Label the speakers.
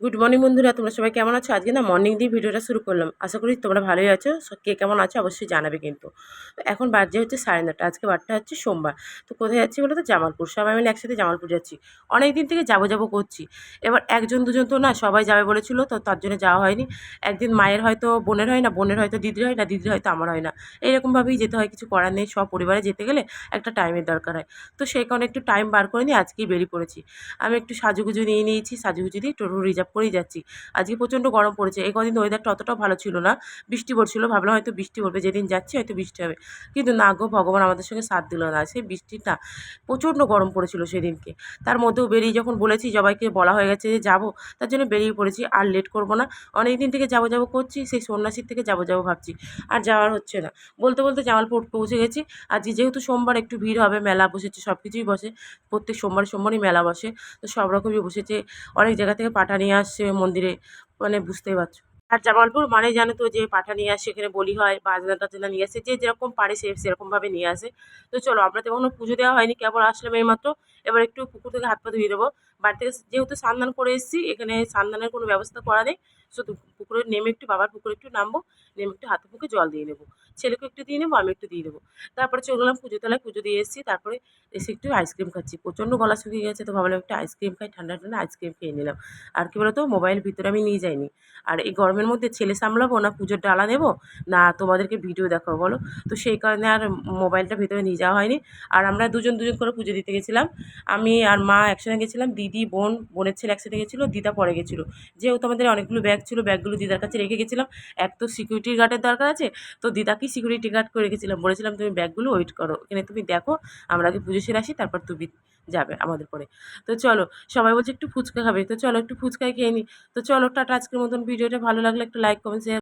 Speaker 1: Good morning বন্ধুরা, তোমরা সবাই কেমন আছো? আজকে না মর্নিং দিয়ে ভিডিওটা শুরু করলাম। আশা করি তোমরা ভালোই আছো। কে কেমন আছো অবশ্যই জানাবে কিন্তু। এখন বাজে হচ্ছে সাড়ে নটা, আজকে বারটা হচ্ছে সোমবার। তো কোথায় যাচ্ছি বলো তো? জামালপুর। সবাই মিলে একসাথে জামালপুর যাচ্ছি। অনেক দিন থেকে যাব যাব করছি। এবার একজন দুজন তো না সবাই যাবে বলেছিল, তো তার জন্য যাওয়া হয়নি। একদিন মায়ের হয়তো বোনের হয় না, বোনের হয়তো দিদির হয় না, দিদির হয়তো আমার হয় না। এইরকমভাবেই যেতে হয়, কিছু করার নেই। সব পরিবারে যেতে গেলে একটা টাইমের দরকার হয়। তো সেই কারণে একটু টাইম বার করে নিয়ে আজকেই বেরিয়ে পড়েছি। আমি একটু সাজুগুজু নিয়ে নিয়েছি, সাজুগুজু দিয়ে টোটো রিজার্ভ করেই যাচ্ছি। আজকে প্রচণ্ড গরম পড়েছে। এই কদিন ওয়েদারটা অতটাও ভালো ছিল না। বৃষ্টি পড়ছিল, ভাবলাম হয়তো বৃষ্টি পড়বে। যেদিন যাচ্ছি হয়তো বৃষ্টি হবে। কিন্তু না গো, ভগবান আমাদের সঙ্গে সাথ দিল না। সেই বৃষ্টিটা প্রচণ্ড গরম পড়েছিল সেদিনকে। তার মধ্যেও বেরিয়ে যখন বলেছি, সবাইকে বলা হয়ে গেছে যে যাব, তার জন্য বেরিয়ে পড়েছি। আর লেট করব না। অনেক দিন থেকে যাব যাব করছি, সেই সন্ন্যাসীর থেকে যাব যাব ভাবছি। আর যাওয়ার হচ্ছে না। বলতে বলতে জামালপুর পৌঁছে গেছি। আজকে যেহেতু সোমবার একটু ভিড় হবে, মেলা বসেছে সব কিছুই বসে। প্রত্যেক সোমবার সোমবারই মেলা বসে। তো সব রকমই বসেছে। অনেক জায়গা থেকে পাঠা নিয়ে আসছে মন্দিরে মানে বুঝতেই পারছ। আর জামালপুর মানে জানো তো যে পাঠা নিয়ে আসে, এখানে বলি হয় বাজনা টাজনা নিয়ে আসে, যে যেরকম পারে সে সেরকমভাবে নিয়ে আসে। তো চলো, আমরা তো এখনও পুজো দেওয়া হয়নি, কেবল আসলাম এই মাত্র এবার একটু পুকুর থেকে হাত পা ধুয়ে দেবো। বাড়ি থেকে যেহেতু স্নান করে এসেছি, এখানে স্নানের কোনো ব্যবস্থা করা নেই। শুধু পুকুরে নেমে একটু, বাবার পুকুরে একটু নামবো, নেমে একটু হাতে মুখে জল দিয়ে নেব। ছেলেকে একটু দিয়ে নেব, আমি একটু দিয়ে দেবো তারপরে চলে গেলাম পুজো তলায়, পুজো দিয়ে এসেছি। তারপরে এসে একটু আইসক্রিম খাচ্ছি। প্রচণ্ড গলা শুকিয়ে গেছে, তো ভাবলাম একটু আইসক্রিম খাই, ঠান্ডা ঠান্ডা আইসক্রিম খেয়ে নিলাম। আর কি বলতো মোবাইল ভিতরে আমি নিয়ে যাইনি। আর এই গরমের মধ্যে ছেলে সামলাবো না, পুজোর ডালা নেব? না, তোমাদেরকে ভিডিও দেখাবো, বলো? তো সেই কারণে আর মোবাইলটা ভিতরে নিয়ে যাওয়া হয়নি। আর আমরা দুজন দুজন করে পুজো দিতে গেছিলাম। আমি আর মা একসঙ্গে গেছিলাম। দিদি, বোন, বোনের ছেলে একসাথে গেছিল, দিদা পরে গেছিল। যেহেতু আমাদের অনেকগুলো ব্যাগ ছিল ব্যাগগুলো দিদার কাছে রেখে গেছিলাম। এক তো সিকিউরিটি গার্ডের দরকার আছে, তো দিদাকেই সিকিউরিটি গার্ড করে রেখেছিলাম। বলেছিলাম, তুমি ব্যাগগুলো ওয়েট করো, এখানে তুমি দেখো, আমরা আগে পুজো সেরে আসি, তারপর তুমি যাবে আমাদের পরে। তো চলো, সবাই বলছে, একটু ফুচকা খাবে। তো চলো, একটু ফুচকাই খেয়ে নিই তো চলো, টাটা, আজকের মতন ভিডিওটা ভালো লাগলে একটু লাইক কমেন্ট শেয়ার